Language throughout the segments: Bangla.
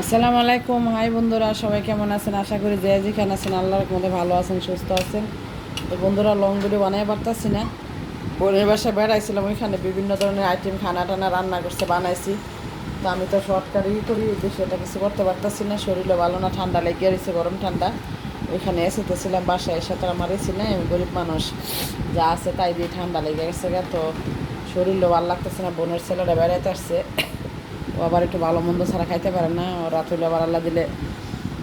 আসসালামু আলাইকুম। হাই বন্ধুরা, সবাই কেমন আছেন? আশা করি যে যেখানে আছেন, আল্লাহর মধ্যে ভালো আছেন, সুস্থ আছেন। তো বন্ধুরা লং ভিডিও বানাই পারতাছি না। বোনের বাসায় বেড়াইছিলাম, ওইখানে বিভিন্ন ধরনের আইটেম খানা টানা রান্না করছে, বানাইছি। তো আমি তো শর্টকাট ই করি এটা কিছু করতে পারতাছি না। শরীরে ভালো না, ঠান্ডা লেগে রয়েছে গরম ঠান্ডা। ওইখানে এসেতেছিলাম বাসায়, এসে তো আমার না আমি গরিব মানুষ। যা আছে তাই দিয়ে ঠান্ডা লেগে গেছে তো শরীরও ভালো লাগতেছে না, বোনের ছেলেরা বেড়াইতে আসছে। ও আবার একটু ভালো মন্দ ছাড়া খাইতে পারে না। ও রাত হইলে আবার আল্লাহ দিলে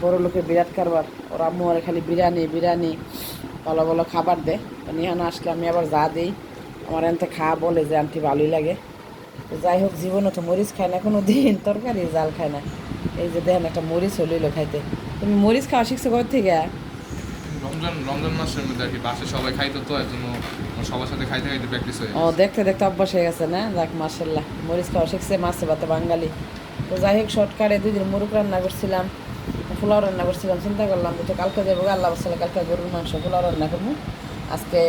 বড় লোকের বিরাট কারবার। ওর আম্মু আরে খালি বিরিয়ানি বিরিয়ানি, ভালো ভালো খাবার দেয় নিহানো আসলে আমি আবার যা দিই, আমার এনতে খাওয়া বলে যে আনটি ভালোই লাগে। তো যাই হোক, জীবনে তো মরিচ খায় না কোনো দিন তরকারি, জাল খায় না। এই যে দেখেন একটা মরিচ হলিল খাইতে। তুমি মরিচ খাওয়া শিখছো কোথা থেকে? রমজান রমজান মাসের মধ্যে আর কি বাসে সবাই খাইতো তো আমার সবার সাথে খাইতে খাইতে প্র্যাকটিস হয়ে ও দেখতে দেখতে অভ্যাস হয়ে গেছে না? যাক মার্শাল্লাহ মরিচ খাওয়া শিখছে মাছে ভাতে বাঙালি। তো যাই হোক শর্টকাটে দুই দিন মুরুক রান্না করছিলাম পোলাও রান্না করছিলাম চিন্তা করলাম তো কালকে যাব আল্লাহ বসালে কালকে গরুর মাংস পোলাও রান্না করব। আজকে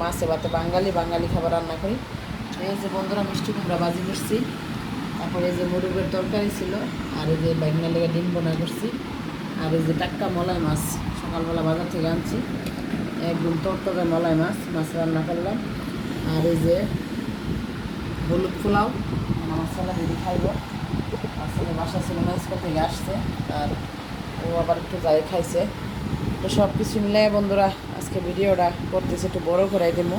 মাছে ভাতে বাঙালি বাঙালি খাবার রান্না করি। এই যে বন্ধুরা মিষ্টি কুমড়া বাজি করছি। তারপরে এই যে মুরুগের তরকারি ছিল আর এই যে বাইকনা লেগে ডিম বোনা করছি। আর এই যে টাটকা মলাই মাছ সকালবেলা বাজার থেকে আনছি। একদম তরতরে মলাই মাছ মাছ রান্না করলাম। আর এই যে হলুদ পোলাও, আমার ছেলে দিদি খাইব। আর ছেলে বাসা ছিল না স্কুল থেকে আসছে, আর ও আবার একটু যাই খাইছে। তো সব কিছু মিলে বন্ধুরা, আজকে ভিডিওটা করতেছে একটু বড় করাই দেবো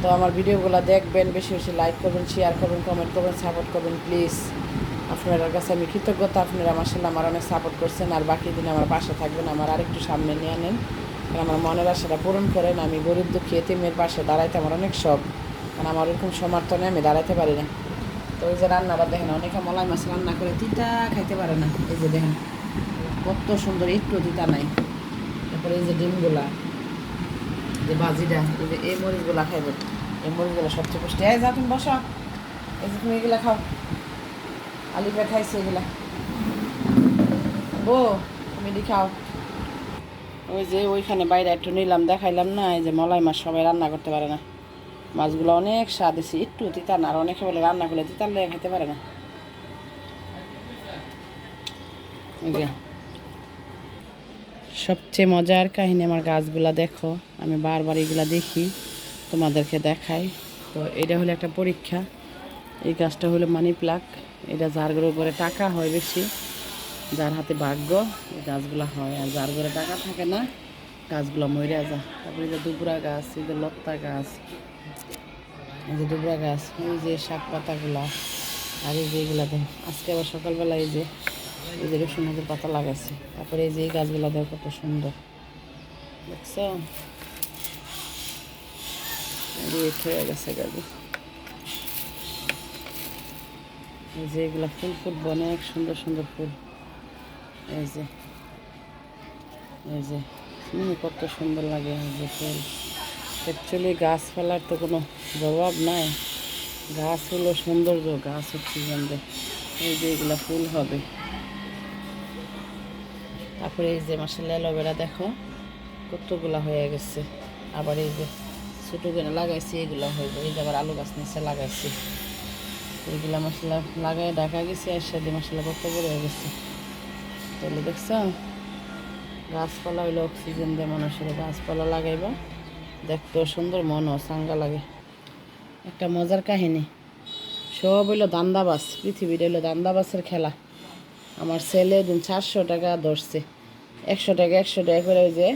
তো আমার ভিডিওগুলো দেখবেন, বেশি বেশি লাইক করবেন শেয়ার করবেন কমেন্ট করবেন সাপোর্ট করবেন প্লিজ আপনার কাছে আমি কৃতজ্ঞতা, আপনারা আমার সাথে আমার অনেক সাপোর্ট করছেন, আর বাকি দিন আমার পাশে থাকবেন, আমার আরেকটু সামনে নিয়ে কারণ আমার মনের আশাটা পূরণ করেন আমি গরিব দুঃখী, এতিমের পাশে দাঁড়াইতে আমার অনেক শখ। কারণ আমার ওরকম সমর্থনে আমি দাঁড়াইতে পারি না। তো ওই যে রান্নাটা দেখেন, অনেকে মলাই মাছ রান্না করে, তিতা খাইতে পারে না। এই যে দেখেন, কত সুন্দর একটু তিতা নাই। তারপরে এই যে ডিমগুলা, যে বাজিটা এই যে এই মরিচগুলা খাইব। এই মরিচগুলা সবচেয়ে পুষ্টি। এই যা তুমি বসো। এই যে তুমি এগুলা খাও। আলিপা খাইছে এগুলা। বো তুমি এটি খাও। ওই যে ওইখানে বাইরে একটু নিলাম, দেখাইলাম না, এই যে মলাই মাছ সবাই রান্না করতে পারে না। মাছগুলো অনেক স্বাদ এসে, একটু তিতা না আর অনেকে বলে রান্না করলে তিতার লেগে খেতে পারে না। সবচেয়ে মজার কাহিনী আমার গাছগুলা দেখো, আমি বারবার এগুলা দেখি, তোমাদেরকে দেখাই। তো এটা হলো একটা পরীক্ষা। এই গাছটা হলো মানি প্লাক এটা যার করে টাকা হয় বেশি। যার হাতে ভাগ্য, এই গাছগুলো হয়। আর যার ঘরে টাকা থাকে না, গাছগুলো মরে যায় তারপরে যে দুবরা গাছ, এই যে লত্তা গাছ, এই যে দুবরা গাছ, এই যে শাক পাতাগুলা, আর এই যে দেখ, আজকে আবার সকালবেলা এই যে এই যে রসুনের পাতা লাগাইছে। তারপরে এই যে এই গাছগুলা দেখ, কত সুন্দর। দেখছ? রেট হয়ে গেছে গাড়ি এই যে এগুলা ফুল ফুটবো, অনেক সুন্দর সুন্দর ফুল। এই যে এই যে কত সুন্দর লাগে এই যে ফুল। অ্যাকচুয়ালি গাছপালার তো কোনো জবাব নাই। গাছ হলো সৌন্দর্য, গাছ অক্সিজেন দেয় এই যে এগুলা ফুল হবে। তারপরে এই যে মাসাল্লাহ অ্যালোভেরা দেখো, কতগুলা হয়ে গেছে। আবার এই যে ছোটো করে লাগাইছি, এগুলো হইব। এই যে আবার আলু গাছ নিচে লাগাইছি। এইগুলা মশলা লাগাই ঢাকা গেছে, আর সাথে মশলা কত বড় হয়ে গেছে। তাহলে দেখছ? গাছপালা হইলে অক্সিজেন দেয় মানুষের, গাছপালা লাগাইবা। দেখতেও সুন্দর মনও চাঙ্গা লাগে। একটা মজার কাহিনী। সব হইল দান্দাবাস পৃথিবীর হইল দান্দাবাসের খেলা। আমার ছেলে দিন চারশো টাকা ধরছে। একশো টাকা একশো টাকা করে ওই যে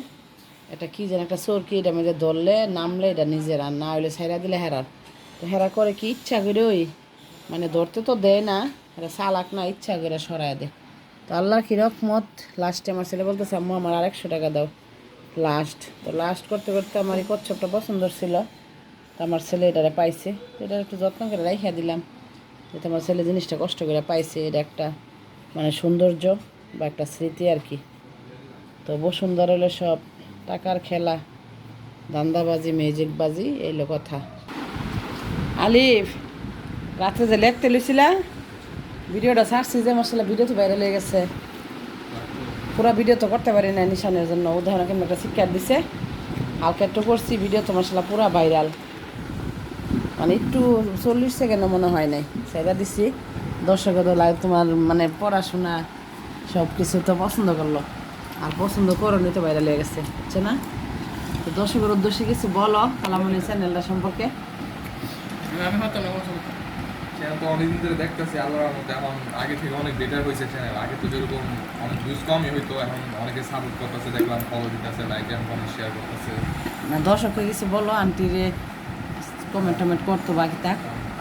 এটা কি যেন একটা চোরকি এটা মধ্যে ধরলে, নামলে এটা নিজের আর না হইলে ছাইরা দিলে হেরার। তো হেরা করে কি ইচ্ছা করে ওই মানে ধরতে তো দেয় না এটা চালাক না, ইচ্ছা করে সরায় দেয়। তো আল্লাহর কি রকমত লাস্টে আমার ছেলে বলতেছে, আম্মু, আমার আরেকশো টাকা দাও। লাস্ট তো লাস্ট করতে করতে আমার এই কচ্ছপটা পছন্দ ছিল। তো আমার ছেলে এটারে পাইছে। এটা একটু যত্ন করে রাইখা দিলাম, যাতে আমার ছেলে জিনিসটা কষ্ট করে পাইছে। এটা একটা মানে সৌন্দর্য বা একটা স্মৃতি আর কি। তো বসুন্ধরা হলো সব টাকার খেলা, দান্দাবাজি ম্যাজিকবাজি এইলো কথা। আলিফ, রাতে যে লেখতে লইছিলা? ভিডিওটা ছাড়ছি যে মশলা ভিডিও তো বাইরে লেগে গেছে। পুরো ভিডিও তো করতে পারি না নিশানের জন্য। উদাহরণ কেমন একটা শিক্ষা দিছে, হালকা একটু করছি, ভিডিও তো মশলা পুরা ভাইরাল মানে একটু চল্লিশ সেকেন্ডও মনে হয় নাই। সেটা দিছি। দর্শকের লাইভ তোমার মানে পড়াশোনা সব কিছু তো পছন্দ করল। আর পছন্দ করো তো বাইরে লেগে গেছে, বুঝছে না? তো দর্শকের উদ্দেশ্যে কিছু বলো কালামনি চ্যানেলটা সম্পর্কে। আমি হয়তো না চ্যানেল তো অনেকদিন ধরে দেখতেছি আল্লাহর মধ্যে এখন আগে থেকে অনেক বেটার হয়েছে চ্যানেল আগে তো যেরকম অনেক ভিউজ কমই হইতো এখন অনেকে সাপোর্ট করতেছে দেখলাম ফলো দিতেছে লাইক এন্ড কমেন্ট শেয়ার করতেছে। না দর্শককে কিছু বলো আন্টিরে কমেন্ট টমেন্ট করতো বাকি তা?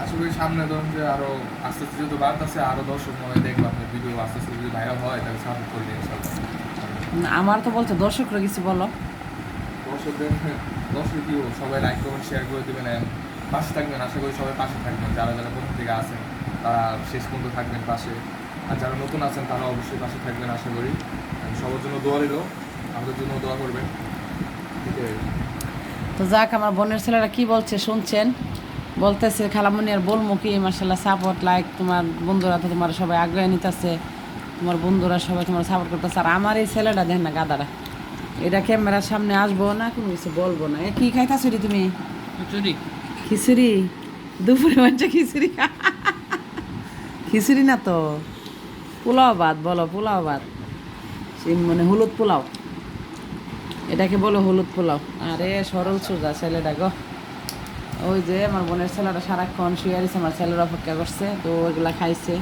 আশা করি সামনে ধরুন যে আরও আস্তে আস্তে যেহেতু বাড়তেছে আরও দর্শক মনে হয় দেখলাম ভিডিও আস্তে আস্তে যদি ভাইরাল হয় তাহলে সাপোর্ট করবে ইনশাল্লাহ। আমার তো বলছে দর্শকরা কিছু বলো। দর্শকদের দর্শক কি সবাই লাইক কমেন্ট শেয়ার করে দেবেন পাশে থাকবেন আশা করি সবাই পাশে থাকবেন। যারা যারা প্রথম থেকে আছেন তারা শেষ পর্যন্ত থাকবেন পাশে। আর যারা নতুন আছেন তারা অবশ্যই পাশে থাকবেন আশা করি। সবার জন্য দোয়া রইল। আমাদের জন্য দোয়া করবেন। ঠিক আছে। তো যাক আমার বোনের ছেলেরা কি বলছে শুনছেন? বলতেছে খালামনি আর বলমু কি? মার্শাল্লাহ সাপোর্ট লাইক তোমার বন্ধুরা তো তোমার সবাই আগ্রহ নিতেছে। তোমার বন্ধুরা সবাই তোমার সাপোর্ট করতেছে। আর আমার এই ছেলেটা দেখ না গাদাটা এটা ক্যামেরার সামনে আসব না কোনো কিছু বলব না। এ কি খাইতাছো রে তুমি? খিচুড়ি? দুপুরে মানছে খিচুড়ি। খিচুড়ি না তো? পোলাও ভাত, বলো পোলাও ভাত। মানে হলুদ পোলাও। এটাকে বলো হলুদ পোলাও। আরে সরল সোজা ছেলেটা গো। ওই যে আমার বোনের ছেলেটা সারাক্ষণ শুয়ে আছে আমার ছেলের অপেক্ষা করছে, তো ওইগুলা খাইছে।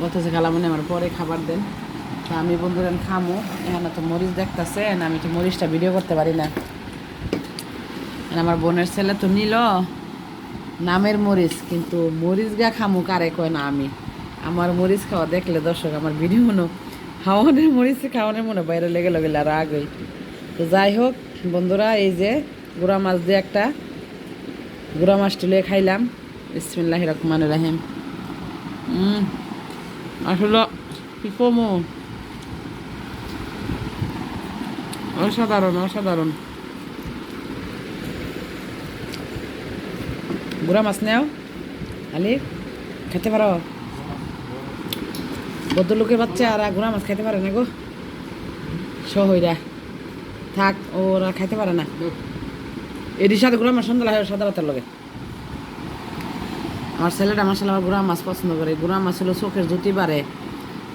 বলতেছে খালামনি আমার পরে খাবার দেন। তো আমি বন্ধুরা খামো। এখানে তো মরিচ দেখতেছে আমি তো মরিচটা ভিডিও করতে পারি না। আমার বোনের ছেলে তো নিল। নামের মরিচ, কিন্তু মরিচ গা খামু কারে কয় না আমি। আমার মরিচ খাওয়া দেখলে দর্শক, আমার ভিডিও মনে খাওয়ানোর মরিচ খাওয়ানোর মনে বাইরে লেগে লেগে আর আগেই তো যাই হোক, বন্ধুরা, এই যে গুড়া মাছ দিয়ে একটা গুড়া মাছটি লিয়ে খাইলাম। ইসমিল্লাহ রহমান রাহিম। হুম আসলে কি কমো? অসাধারণ অসাধারণ। গুড়া মাছ নেও আলি খেতে পারো ভদ্রলোকের বাচ্চা আর গুড়া মাছ খেতে পারে না গো সহইরা থাক ওরা খাইতে পারে না এটির সাথে গুড়া মাছ সন্ধ্যা হয় সাদা ভাতের লগে আমার ছেলেটা ছেলে আমার গুড়া মাছ পছন্দ করে গুড়া মাছ হলো চোখের জুতি বাড়ে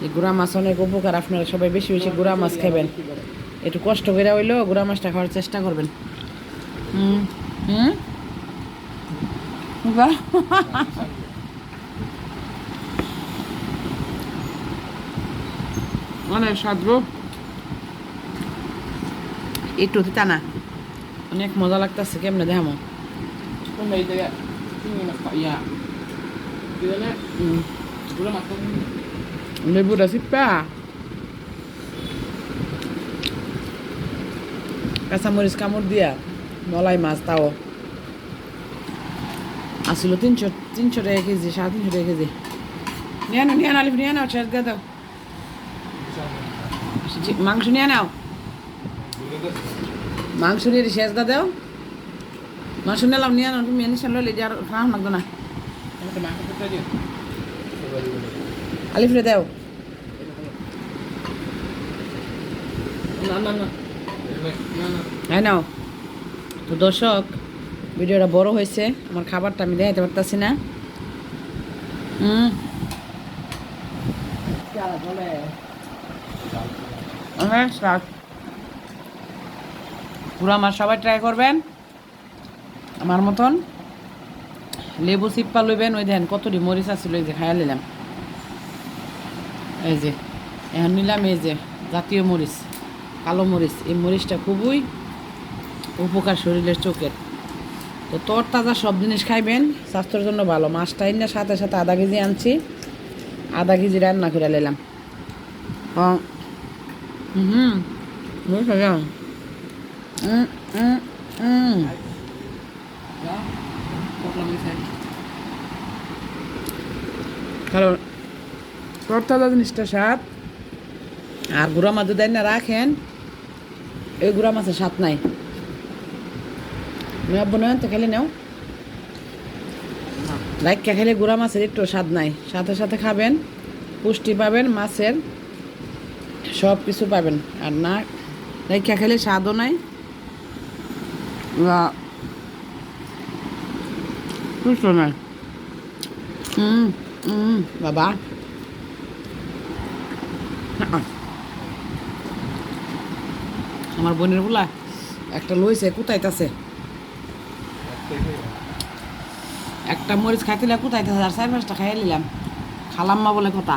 এই গুড়া মাছ অনেক উপকার আপনারা সবাই বেশি বেশি গুড়া মাছ খাবেন একটু কষ্ট করে হইলেও গুড়া মাছটা খাওয়ার চেষ্টা করবেন হুম হুম অনেক স্বাদ গো একটু তিতা না অনেক মজা লাগতেছে কেমনে দেখামো? ইয়া। লেবুটা চিপা কাঁচামরিচ কামড় দিয়া মলাই মাছ তাও। আসলো তিনশো তিনশো টাকা কেজি সাড়ে তিনশো টাকা কেজি। নিয়ে নাও নিয়ে নাও আলিফ নিয়ে নাও শেষ দিয়ে দাও। মাংস নিয়ে নাও। মাংস নিয়ে শেষ দা দাও। মাংস নিলাম নিয়ে নাও তুমি এনে সামনে লেগে আর খাওয়া লাগতো না। আলিফ রে দাও। না না না। না না নাও। তো দর্শক ভিডিওটা বড় হয়েছে, আমার খাবারটা আমি দেখাতে পারতাছি না। পুরো আমার সবাই ট্রাই করবেন, আমার মতন। লেবু চিপ্পা লইবেন, ওই দেন কতটি মরিচ আছিল এই যে খাইয়া নিলাম এই যে, এখন নিলাম এই যে জাতীয় মরিচ, কালো মরিচ। এই মরিচটা খুবই উপকার শরীরের চোখের। তো তোর তাজা সব জিনিস খাইবেন, স্বাস্থ্যের জন্য ভালো। মাছটা না সাথে সাথে আধা কেজি আনছি, আধা কেজি রান্না করে নিলাম। হুম কারণ তোর তাজা জিনিসটা স্বাদ, আর গুঁড়া মাছ যদি না রাখেন, এই গুঁড়া মাছের স্বাদ নাই। মেয়ে আব্বু তো খেলে নাও। লাইকা খেলে গুঁড়া মাছের একটু স্বাদ নাই। সাথে সাথে খাবেন, পুষ্টি পাবেন, মাছের সব কিছু পাবেন। আর না লাইকা খেলে স্বাদও নাই। নাই। হুম হুম বাবা। আমার বোনের বলা একটা লইছে, কুতাইতাছে। একটা মরিচ খাইতে কুতাইতেছে আর চার পাঁচটা খাইয়ে নিলাম খালাম্মা বলে কথা।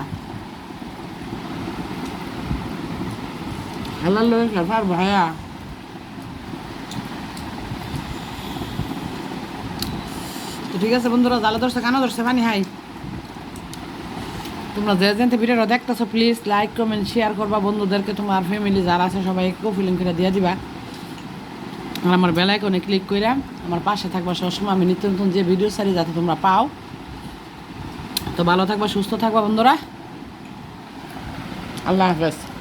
হালাল লই পার ভাইয়া তো ঠিক আছে বন্ধুরা, জালে ধরছে কানা ধরছে, পানি হাই তোমরা যে যেতে ভিডিওটা দেখতেছো প্লিজ লাইক কমেন্ট শেয়ার করবা। বন্ধুদেরকে, তোমার ফ্যামিলি যারা আছে, সবাইকে ফিলিং করে দিয়ে দিবা। আর আমার বেলা বেলাইকনে ক্লিক করে আমার পাশে থাকবা সবসময়। আমি নিত্য নতুন যে ভিডিও সারি যাতে তোমরা পাও। তো ভালো থাকবা, সুস্থ থাকবা বন্ধুরা। আল্লাহ হাফেজ।